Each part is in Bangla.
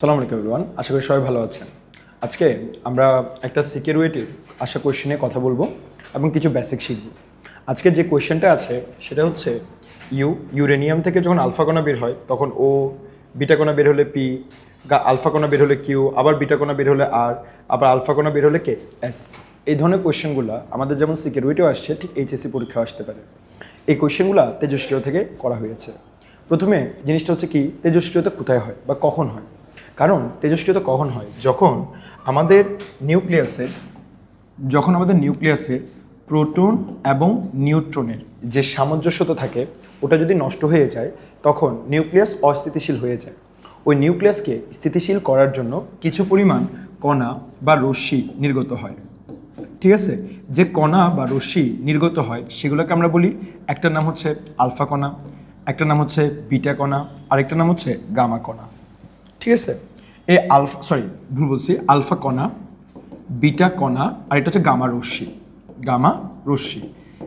আসসালামু আলাইকুম এভরিওয়ান আশা করি সবাই ভালো আছেন। আজকে আমরা একটা সিকিউরিটির আশা কোয়েশ্চেনে কথা বলব এবং কিছু বেসিক শিখব। আজকে যে কোয়েশ্চেনটা আছে, সেটা হচ্ছে ইউ ইউরেনিয়াম থেকে যখন আলফা কণা বের হয়, তখন ও বিটা কণা বের হলে পি আলফা কণা বের হলে কিউ আবার বিটা কণা বের হলে আর আবার আলফা কণা বের হলে কে এস এই ধরনের কোয়েশ্চেনগুলো আমাদের যেমন সিকিউরিটিও আসছে, ঠিক এইচএসসি পরীক্ষা আসতে পারে। এই কোয়েশ্চেনগুলো তেজস্ক্রিয় থেকে করা হয়েছে। প্রথমে জিনিসটা হচ্ছে কি, তেজস্ক্রিয়তা কোথায় হয় বা কখন হয়? কারণ তেজস্ক্রিয়তা কখন হয়? যখন আমাদের নিউক্লিয়াসে, যখন আমাদের নিউক্লিয়াসের প্রোটন এবং নিউট্রনের যে সামঞ্জস্যতা থাকে, ওটা যদি নষ্ট হয়ে যায়, তখন নিউক্লিয়াস অস্থিতিশীল হয়ে যায়। ওই নিউক্লিয়াসকে স্থিতিশীল করার জন্য কিছু পরিমাণ কণা বা রশ্মি নির্গত হয়। ঠিক আছে? যে কণা বা রশ্মি নির্গত হয়, সেগুলোকে আমরা বলি, একটার নাম হচ্ছে আলফা কণা একটা নাম হচ্ছে বিটা কণা আরেকটা নাম হচ্ছে গামা কণা। ঠিক আছে? এ আলফা সরি ভুল বলছি, আলফা কণা, বিটা কণা, আর এটা হচ্ছে গামা রশ্মি গামা রশ্মি।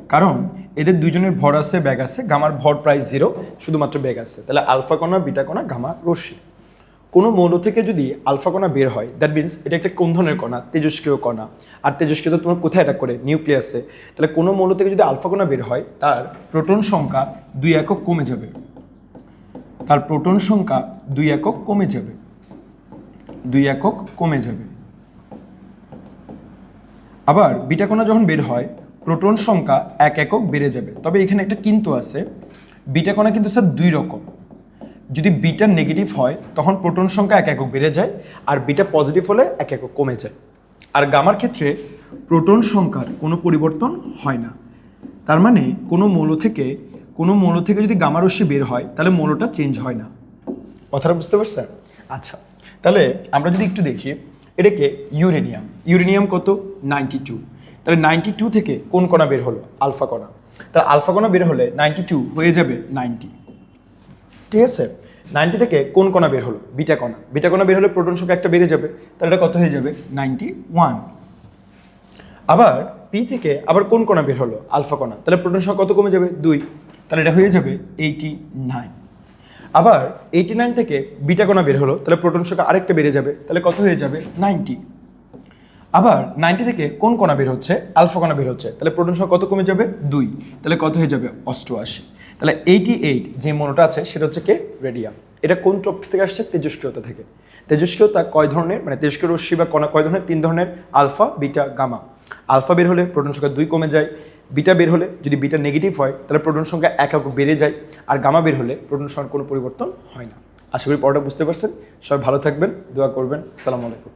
কারণ এদের দুইজনের ভর আছে, ব্যাগ আছে, গামার ভর প্রায় জিরো শুধুমাত্র ব্যাগ আছে। তাহলে আলফা কণা, বিটা কণা, গামা রশ্মি। কোনো মৌল থেকে যদি আলফা কণা বের হয় দ্যাট মিন্স এটা একটা কোন ধরনের কণা? তেজস্ক্রিয় কণা। আর তেজস্ক্রিয় তোমার কোথায় অ্যাটাক করে? নিউক্লিয়াসে তাহলে কোনো মৌল থেকে যদি আলফা কণা বের হয়, তার প্রোটন সংখ্যা দুই একক কমে যাবে। তার প্রোটন সংখ্যা দুই একক কমে যাবে। দুই একক কমে যাবে। আবার বিটা কণা যখন বের হয়, প্রোটন সংখ্যা এক একক বেড়ে যাবে। তবে এখানে একটা কিন্তু আছে বিটা কণা কিন্তু স্যার দুই রকম। যদি বিটা নেগেটিভ হয়, তখন প্রোটন সংখ্যা এক একক বেড়ে যায়, আর বিটা পজিটিভ হলে এক একক কমে যায়। আর গামার ক্ষেত্রে প্রোটন সংখ্যার কোনো পরিবর্তন হয় না। তার মানে কোনো মৌল থেকে কোনো মৌল থেকে যদি গামা রশ্মি বের হয় তাহলে মৌলটা চেঞ্জ হয় না। কথাটা বুঝতে পারছেন? আচ্ছা। তাহলে আমরা যদি একটু দেখি এটাকে ইউরেনিয়াম। ইউরেনিয়াম কত? Ninety two. তাহলে নাইনটি টু থেকে কোন কণা বের হলো? আলফা কণা। তাহলে আলফা কণা বের হলে নাইনটি টু হয়ে যাবে নাইনটি। ঠিক আছে? নাইনটি থেকে কোন কণা বের হলো? বিটা কণা। বিটা কণা বের হলে প্রোটন সংখ্যা একটা বেড়ে যাবে তাহলে এটা কত হয়ে যাবে? Ninety one. আবার পি থেকে আবার কোন কণা বের হলো? আলফা কণা। তাহলে প্রোটন সংখ্যা কত কমে যাবে? দুই। তাহলে এটা হয়ে যাবে এইটি নাইন আবার এইটি নাইন থেকে বিটা কণা বের হলো, তাহলে প্রোটন সংখ্যা আরেকটা বেড়ে যাবে, তাহলে কত হয়ে যাবে নাইনটি আবার নাইনটি থেকে কোন কণা বের হচ্ছে? আলফা কণা বের হচ্ছে, তাহলে প্রোটন সংখ্যা কত কমে যাবে? দুই। তাহলে কত হয়ে যাবে? অষ্টআশি। তাহলে এইটি এইট যে মনোটা আছে, সেটা হচ্ছে কে? রেডিয়াম এটা কোন টপিক থেকে আসছে? তেজস্ক্রিয়তা থেকে। তেজস্ক্রিয়তা কয় ধরনের? মানে তেজস্ক্রিয় রশ্মি বা কণা কয় ধরনের? তিন ধরনের আলফা বিটা গামা আলফা বের হলে প্রোটন সংখ্যা দুই কমে যায় বিটা বের হলে যদি বিটা নেগেটিভ হয়, তাহলে প্রোটন সংখ্যা এক এক বেড়ে যায়, আর গামা বের হলে প্রোটন সংখ্যার কোনো পরিবর্তন হয় না। আশা করি পড়াটা বুঝতে পারছেন। সবাই ভালো থাকবেন, দোয়া করবেন। সালাম আলাইকুম।